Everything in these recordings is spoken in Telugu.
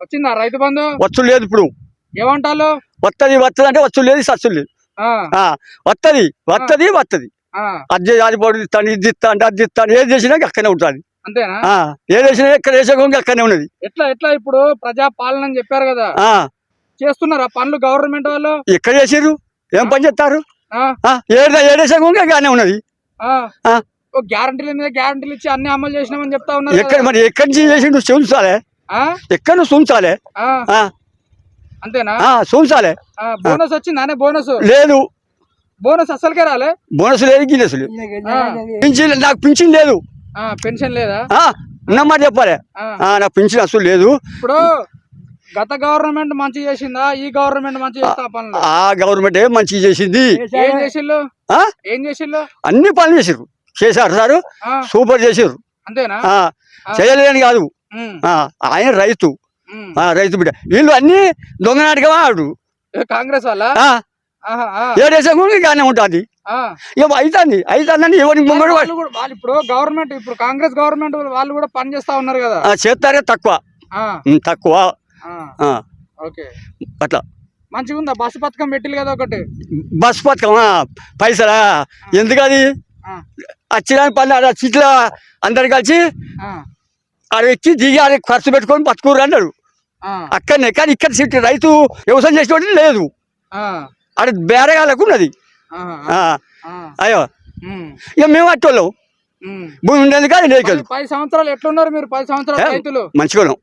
వచ్చిందా రైతు బంధు? వచ్చు లేదు ఇప్పుడు. ఏమంటారు వత్తది వత్తది అంటే వచ్చు లేదు సచ్చు లేదు వత్తది వత్తది వత్తది. ఆ, అది అది పొడి ఇస్తాను ఇది ఇస్తా అంటే అది ఇస్తాను ఏది చేసినా అక్కడనే ఉంటుంది. ఏది చేసినా ఎక్కడ వేసే అక్కడనే ఉన్నది. ఎట్లా ఎట్లా ఇప్పుడు ప్రజా పాలన అని చెప్పారు కదా? ఆ, చేస్తున్నారా పనులు గవర్నమెంట్ వాళ్ళు? ఎక్కడ చేసిర్రు? ఏం పని చేస్తారు? ఏడేసే ఉన్నది. గ్యారంటీల మీద గ్యారంటీలు ఇచ్చి అన్ని అమలు చేసినామని చెప్తా ఉన్నారు ఎక్కడ. మరి ఎక్కడి నుంచి చేసిండు చూంచాలే ఆ, ఎక్కడ నువ్వు ఆ, అంతేనా? ఆ, బోనస్ వచ్చిందా? అనే బోనస్. లేదు. బోనస్ అసలుకే రాలే. బోనస్ లేదు పింఛన్ నాకు పింఛన్ లేదు. ఆ, పెన్షన్ లేదా? ఆ, ఉన్నమాట చెప్పాలి. నాకు పింఛన్ అసలు లేదు. ఇప్పుడు గత గవర్నమెంట్ మంచి చేసిందా? ఈ గవర్నమెంట్ మంచి ఆ గవర్నమెంట్ మంచి చేసింది? ఏం చేసిల్లు ఆ? ఏం చేసిల్లు అన్ని పనులు చేసిర్రు. చేశారు సారు. సూపర్ చేసిర్రు. అంతేనా? ఆ, చేయలేని కాదు. ఆయన రైతు. రైతు బిడ్డ. వీళ్ళు అన్ని దొంగ నాటకం ఆడు? ఏ కాంగ్రెస్ వాళ్ళ? ఏడేసే కానీ ఉంటుంది. అవుతుంది అవుతుందని ఎవరికి ముంగడు వాళ్ళు కూడా వాళ్ళు ఇప్పుడు గవర్నమెంట్ ఇప్పుడు కాంగ్రెస్ గవర్నమెంట్ వాళ్ళు కూడా పని చేస్తా ఉన్నారు కదా? చేస్తారే తక్కువ. తక్కువ. ఓకే. అట్లా. మంచిగా ఉందా బస్సు పథకం పెట్టిల్లు కదా ఒకటి. బస్ పథకం ఆ, పైసలా? ఎందుకు అది ఆ, వచ్చిన పని సీట్ల అందరు కలిసి ఆడ ఎక్కి దిగి ఆడ ఖర్చు పెట్టుకొని బతుకుర్రు అన్నాడు. ఆ, అక్కడనే కానీ ఇక్కడ సీట్ రైతు వ్యవసాయం చేసేవాడు లేదు. ఆ, ఆడ బేరగాలకు ఉన్నది. ఆహా, ఆ, ఆ, అయ్యో. ఇక మేము అట్టోళ్ళం. భూమి ఉండేది కానీ లేదు పది- పది సంవత్సరాలు ఎట్లున్నారు మీరు? పది సంవత్సరాలు? రైతులు? మంచిగా ఉన్నాం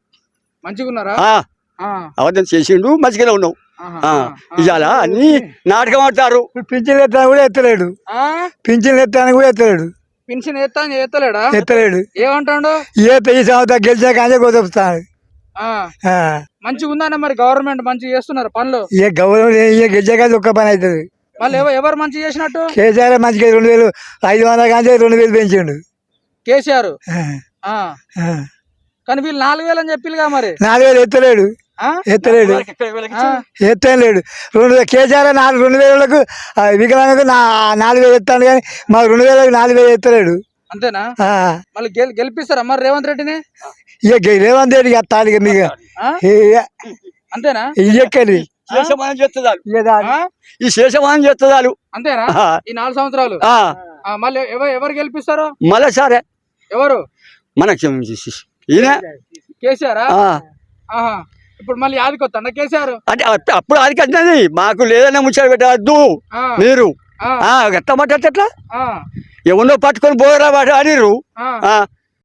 మంచిగా ఉన్నారా ఆ, ఆ, అబద్ధం చేసిండు మంచిగానే ఉన్నాం. ఆహా, ఆ, ఆ, ఇవాళ అన్ని నాటకం ఆడతారు. పింఛన్ ఎత్తాను కూడా ఎత్తలేడు. ఆ? పింఛన్ ఎత్తాను కూడా ఎత్తలేడు. ఎత్తా అని ఎత్తలేడా? ఎత్తలేడు. ఏమంటాడు? ఈత ఈ సంవత్సరం గెలిచాక అదే కుదుపుతాడు మంచిగా ఉందన్న మరి గవర్నమెంట్ మంచిగా చేస్తున్నారు పనులు? ఇక గౌరవం ఇక గెలిచాక ఒక్క పని అవుతుంది మళ్ళీ ఎవ- ఎవరు మంచిగా చేసినట్టు? కేసీఆర్ మంచిగా రెండు వేలు ఐదు వందల కానీ రెండు వేలు పెంచిండు. కేసీఆర్. కానీ వీళ్ళు నాలుగు వేలు అని చెప్పిల్లుగా మరి. నాలుగు వేలు ఎత్తలేడు? ఎత్తలేడు. ఆ, ఎత్తలేడు రెండు వేలు కేసీఆర్ నాలుగు రెండు వేలకు వికలాంగులకు నా నాలుగు వేలు ఎత్తాడు కానీ మాకు రెండు వేలకు నాలుగు వేలు ఎత్తలేడు. అంతేనా? ఆ. మళ్ళీ గెల్ గెలిపిస్తారా? మరి రేవంత్ రెడ్డిని? ఇక రేవంత్ రెడ్డికి ఎత్తాలి ఇక మీకు. అంతేనా? శేషమానం చేస్తుందాలు? ఈ శేషమానం చేస్తుందాలు అంతేనా? ఈ నాలుగు సంవత్సరాలు? ఆ, మళ్ళీ ఎవరు ఎవరు గెలిపిస్తారు? మళ్ళా సరే. ఎవరు? మనకి ఈయన. కేసీఆర్? ఇప్పుడు మళ్ళీ యాదికొత్తండ కేసీఆర్ అంటే అప్- అప్పుడు అది కట్టినది మాకు లేదన్నా ముచ్చట పెట్టవద్దు. ఆ, మీరు. ఎట్లా మాట్లాడితే ఎట్లా? ఎవరినో పట్టుకొని పోరా ఆ,